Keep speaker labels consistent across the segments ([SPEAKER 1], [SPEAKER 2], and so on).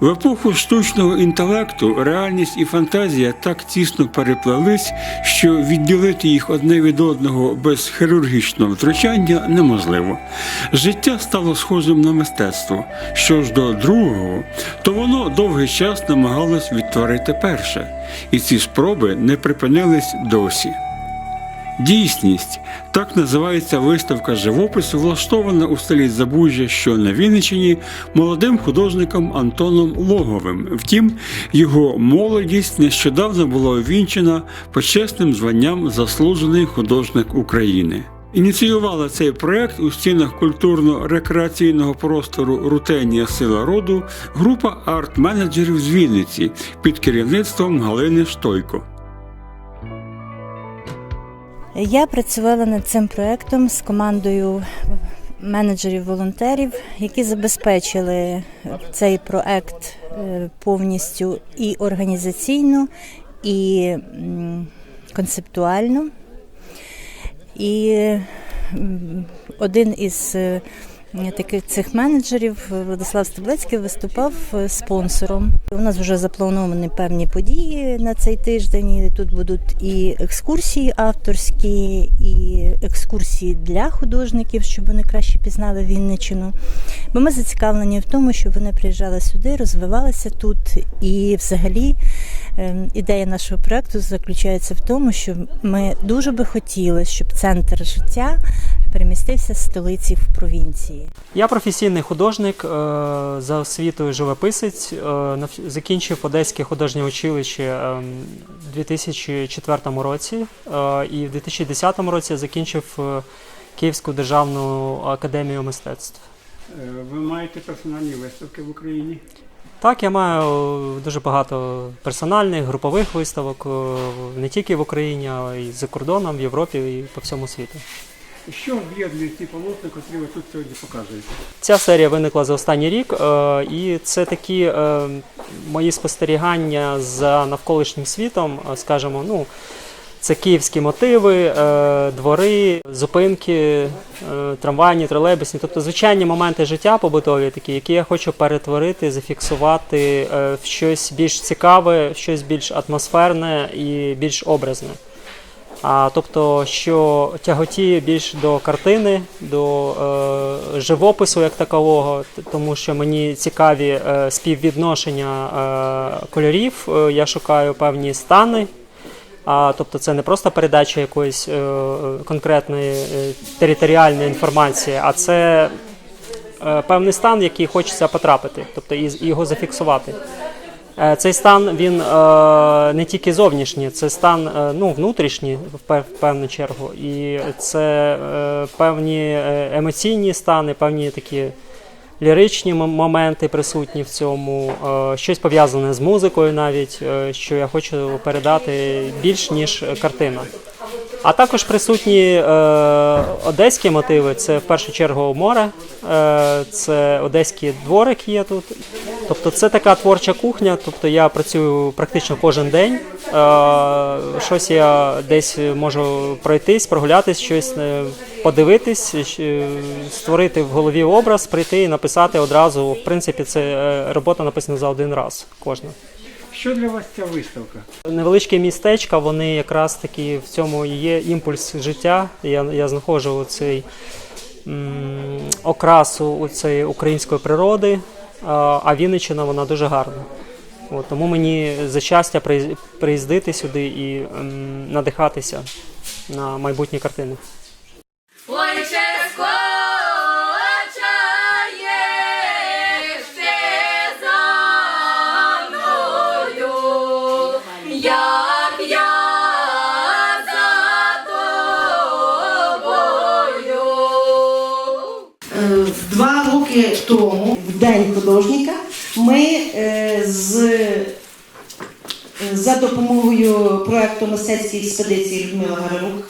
[SPEAKER 1] В епоху штучного інтелекту реальність і фантазія так тісно переплелись, що відділити їх одне від одного без хірургічного втручання неможливо. Життя стало схожим на мистецтво. Що ж до другого, то воно довгий час намагалось відтворити перше, і ці спроби не припинились досі. Дійсність так називається виставка живопису, влаштована у селі Забужжя, що на Вінниччині, молодим художником Антоном Логовим. Втім, його молодість нещодавно була увінчена почесним званням Заслужений художник України. Ініціювала цей проект у стінах культурно-рекреаційного простору Рутенія Сила роду група арт-менеджерів з Вінниці під керівництвом Галини Штойко.
[SPEAKER 2] Я працювала над цим проектом з командою менеджерів-волонтерів, які забезпечили цей проект е, повністю і організаційно, і концептуально. І один із е, таких цих менеджерів Владислав Стеблецький виступав е, спонсором. У нас вже заплановані певні події на цей тиждень. Тут будуть і екскурсії авторські, і екскурсії для художників, щоб вони краще пізнали Вінничину. Бо ми зацікавлені в тому, щоб вони приїжджали сюди, розвивалися тут. І взагалі ем, ідея нашого проекту заключається в тому, що ми дуже би хотіли, щоб центр життя перемістився з столиці в провінції.
[SPEAKER 3] Я професійний художник, е, за освітою живописець. е, Закінчив Одеське художнє училище е, у 2004 році, е, і в 2010 році я закінчив Київську державну академію мистецтв.
[SPEAKER 1] Ви маєте персональні виставки в Україні?
[SPEAKER 3] Так, я маю дуже багато персональних, групових виставок не тільки в Україні, а й за кордоном, в Європі і по всьому світу.
[SPEAKER 1] Що об'єднує ці полотна, котрі ви тут сьогодні показуєте?
[SPEAKER 3] Ця серія виникла за останній рік, е, і це такі е, мої спостерігання за навколишнім світом, е, скажімо, ну. Це київські мотиви, двори, зупинки, трамвайні, тролейбусні, тобто звичайні моменти життя побутові, такі, які я хочу перетворити, зафіксувати в щось більш цікаве, щось більш атмосферне і більш образне. А, тобто, що тяготіє більш до картини, до е, живопису як такового, тому що мені цікаві е, співвідношення е, кольорів. Е, я шукаю певні стани. А, тобто це не просто передача якоїсь е, конкретної е, територіальної інформації, а це е, певний стан, в який хочеться потрапити, тобто і його зафіксувати. Е, Цей стан він е, не тільки зовнішній, це стан е, ну, внутрішній в певну чергу. І це певні емоційні стани, певні такі ліричні моменти присутні в цьому, щось пов'язане з музикою навіть, що я хочу передати більш ніж картина. А також присутні е, одеські мотиви. Це в першу чергу море, е, це одеський дворик є тут. Тобто це така творча кухня. Тобто я працюю практично кожен день. Е, щось я десь можу пройтись, прогулятись, щось е, подивитись, створити в голові образ, прийти і написати одразу. В принципі, це е, робота написана за один раз кожна.
[SPEAKER 1] Що для вас ця виставка?
[SPEAKER 3] Невеличкі містечка, вони якраз таки в цьому і є імпульс життя. Я, я знаходжу цей м, окрасу у цієї української природи, а, Вінниччина вона дуже гарна. От, тому мені за щастя приїздити сюди і надихатися на майбутні картини.
[SPEAKER 4] Художника, ми е, з, за допомогою проєкту мистецької експедиції Людмила Гарарук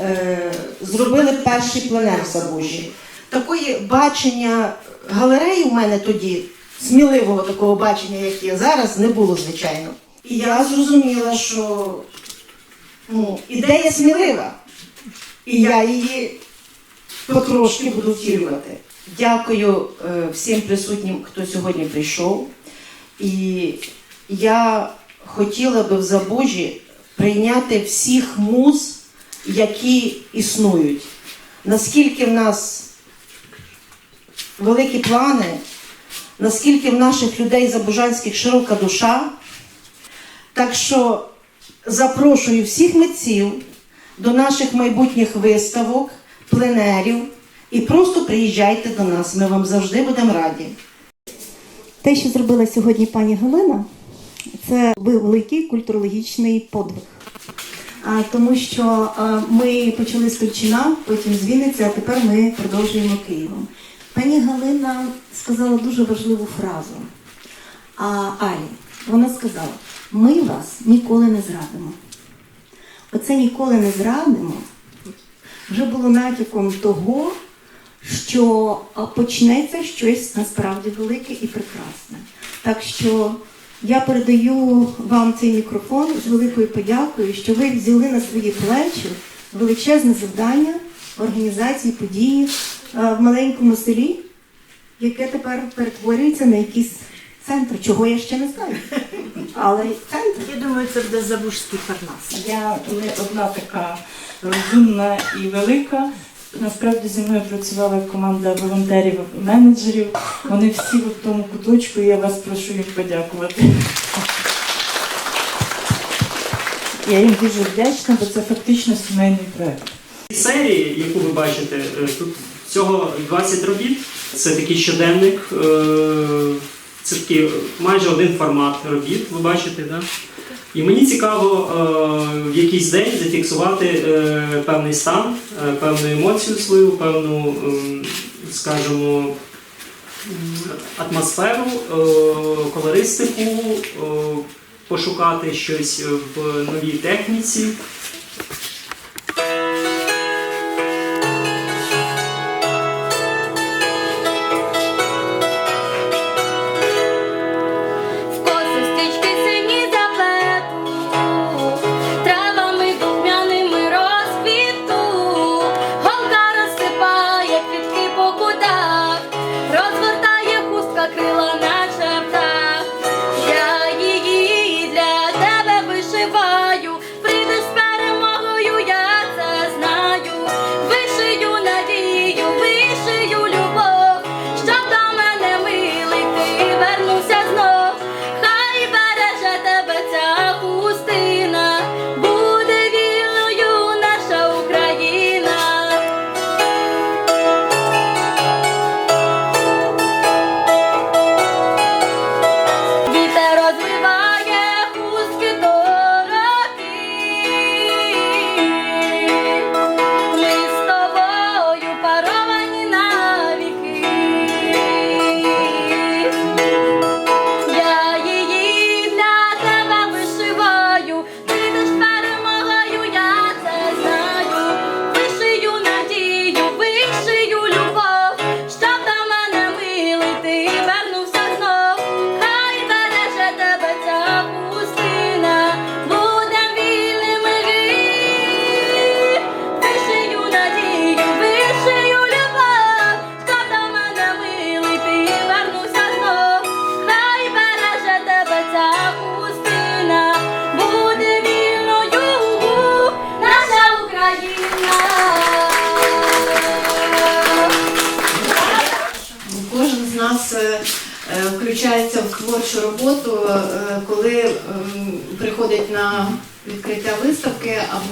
[SPEAKER 4] е, зробили перший пленер в Забужі. Такої бачення галереї у мене тоді, сміливого такого бачення, як є зараз, не було, звичайно. І я зрозуміла, що ну, ідея смілива. і я її потрошки буду втілювати. Дякую е, всім присутнім, хто сьогодні прийшов. І я хотіла би в Забужі прийняти всіх муз, які існують. Наскільки в нас великі плани, наскільки в наших людей забужанських широка душа. Так що запрошую всіх митців до наших майбутніх виставок, пленерів і просто приїжджайте до нас. Ми вам завжди будемо раді.
[SPEAKER 5] Те, що зробила сьогодні пані Галина, це великий культурологічний подвиг. А, тому що а, ми почали з Тульчина, потім з Вінниці, а тепер ми продовжуємо Києвом. Пані Галина сказала дуже важливу фразу. А Алі, вона сказала: ми вас ніколи не зрадимо. Оце ніколи не зрадимо вже було натяком того, що почнеться щось насправді велике і прекрасне. Так що я передаю вам цей мікрофон з великою подякою, що ви взяли на свої плечі величезне завдання організації події е, в маленькому селі, яке тепер перетворюється на якийсь центр, чого я ще не знаю. Але центр.
[SPEAKER 6] Я думаю, це буде забужський парнас.
[SPEAKER 7] Я не одна така розумна і велика. Насправді зі мною працювала команда волонтерів і менеджерів. Вони всі в тому куточку, і я вас прошу їм подякувати. Я їм дуже вдячна, бо це фактично сімейний проект.
[SPEAKER 8] серії, яку ви бачите, е, тут всього 20 робіт. Це такий щоденник, е, це такий майже один формат робіт, ви бачите, да? І мені цікаво е, в якийсь день зафіксувати е, певний стан, е, певну емоцію свою, певну, ем, скажімо, атмосферу, колористику, пошукати щось в новій техніці.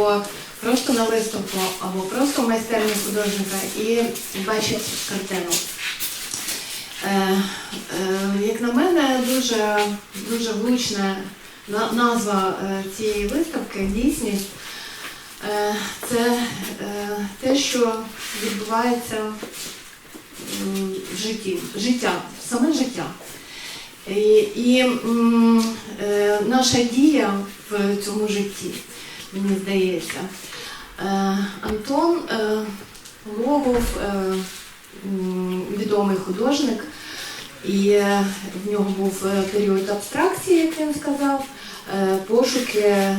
[SPEAKER 9] Або просто на виставку, або просто в майстерні художника і бачить картину. Е, е, Як на мене, дуже, дуже влучна назва е, цієї виставки дійсність. Це те, що відбувається в житті, життя, саме життя. І, і наша дія в цьому житті, мені здається. Е, Антон е, Логов, е, відомий художник, і в нього був період абстракції, як він сказав, пошуки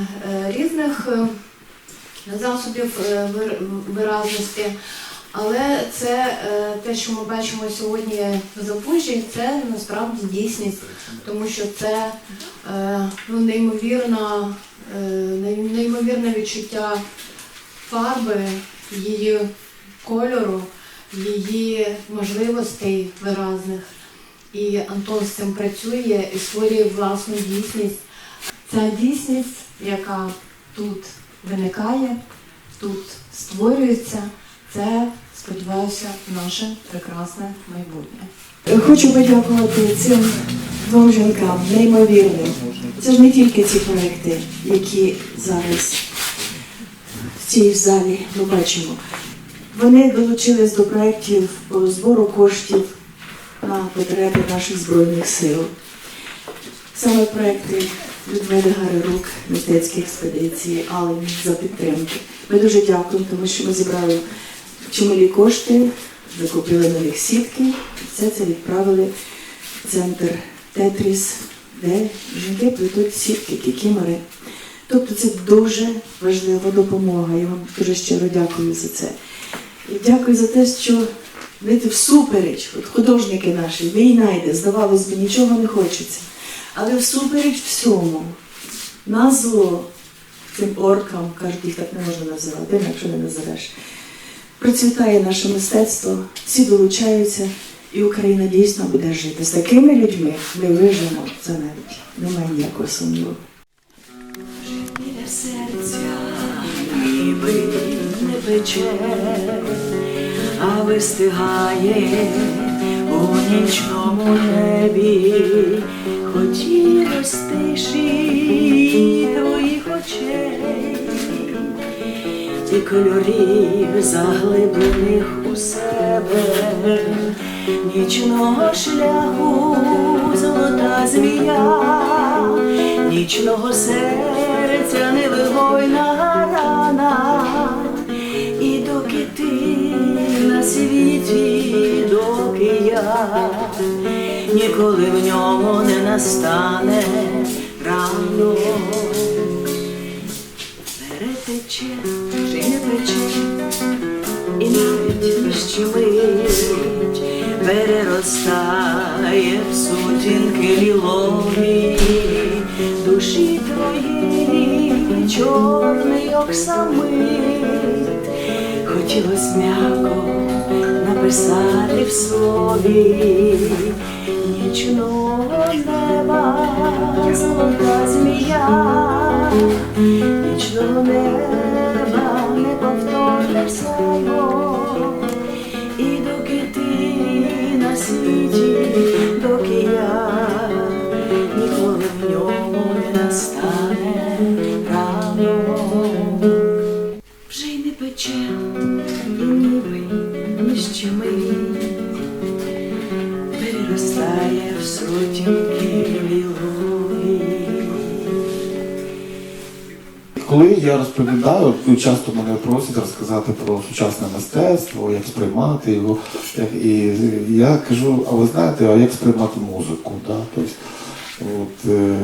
[SPEAKER 9] різних. засобів виразності. Але це те, що ми бачимо сьогодні в Запужжі, це насправді дійсність, тому що це ну, неймовірна, е, ней- неймовірне відчуття фарби, її кольору, її можливостей виразних. І Антон з цим працює і створює власну дійсність. Ця дійсність, яка тут виникає, тут створюється, це, сподіваюся, наше прекрасне майбутнє.
[SPEAKER 10] Хочу подякувати цим двом жінкам, неймовірним. Це ж не тільки ці проекти, які зараз в цій залі ми бачимо. Вони долучились до проєктів збору коштів на потреби наших Збройних сил. Саме проекти Людмили Гарерук, мистецькі експедиції, Алені за підтримки. Ми дуже дякуємо, тому що ми зібрали чималі кошти, закупили нових сітки, все це відправили в центр Тетріс, де жінки плетуть сітки, кікімори. Тобто це дуже важлива допомога. Я вам дуже щиро дякую за це. І дякую за те, що знаєте, всупереч, от художники наші, війна йде, здавалось би, нічого не хочеться. Але всупереч всьому, на зло цим оркам, кажуть, їх так не можна називати, якщо не називеш. Процвітає наше мистецтво, всі долучаються, і Україна дійсно буде жити. З такими людьми ми виживемо, це навіть немає ніякого сумніву. Біля серця ніби не пече, а вистигає у нічному небі. Хотілось тиші твоїх очей і кольорів заглиблених у себе, нічного шляху золота змія, нічного серця невигойна рана, і доки ти на світі, доки я ніколи в ньому не настане рано вже й не пече, і навіть щемить переростає в сутінки лілові. Душі твоєї чорний оксамит. Хотілось м'яко написати в слові. Нічного неба золота змія, нічного неба не повторне сяйво. І доки ти на світі,
[SPEAKER 11] Коли я розповідаю, ну, часто мене просять розказати про сучасне мистецтво, як сприймати його. як- І я кажу, а ви знаєте, а як сприймати музику? Да? Тобто, от, е,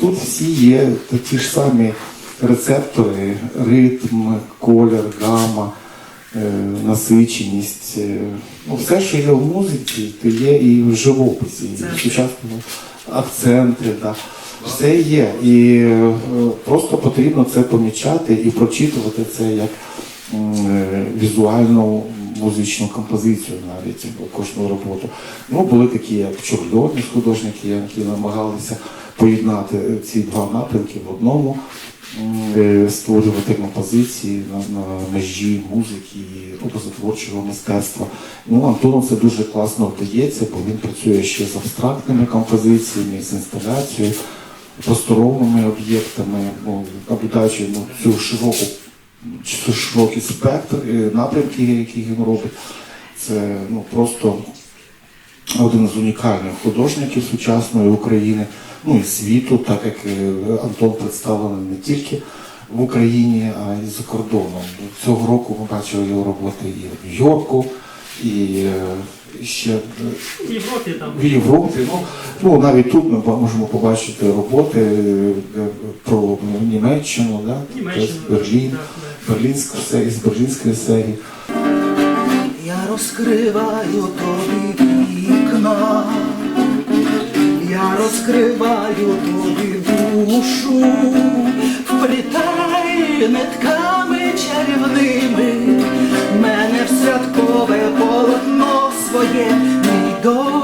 [SPEAKER 11] тут всі є ті ж самі рецептори, ритм, колір, гама, е, насиченість. е, Ну, все, що є в музиці, то є і в живописі, і в сучасному акценти. Да. Все є. І е, просто потрібно це помічати і прочитувати це як е, візуальну музичну композицію навіть кожну роботу. Ну, були такі, як Чорльоні художники, які намагалися поєднати ці два напрямки в одному, е, створювати композиції на, на межі музики і образотворчого мистецтва. Ну, Антону це дуже класно вдається, бо він працює ще з абстрактними композиціями, з інсталяцією, просторовими об'єктами, наблюдаючи ну, цю широку, цю широкий спектр е, напрямків, які він робить. Це ну, просто один з унікальних художників сучасної України, ну і світу, так як е, Антон представлений не тільки в Україні, а й за кордоном. Цього року ми бачили його роботи і в Нью-Йорку, і е, ще е,
[SPEAKER 3] В Європі там.
[SPEAKER 11] в Європі. Ну, ну навіть тут ми можемо побачити роботи е, про Німеччину, да?
[SPEAKER 3] Німеччину,
[SPEAKER 11] Тобто Берлін,
[SPEAKER 3] так, так.
[SPEAKER 11] Берлінську серію, з Берлінської серії.
[SPEAKER 12] Я розкриваю тобі вікна, я розкриваю тобі душу, вплітай нитка святкове полотно своє, мій дощ.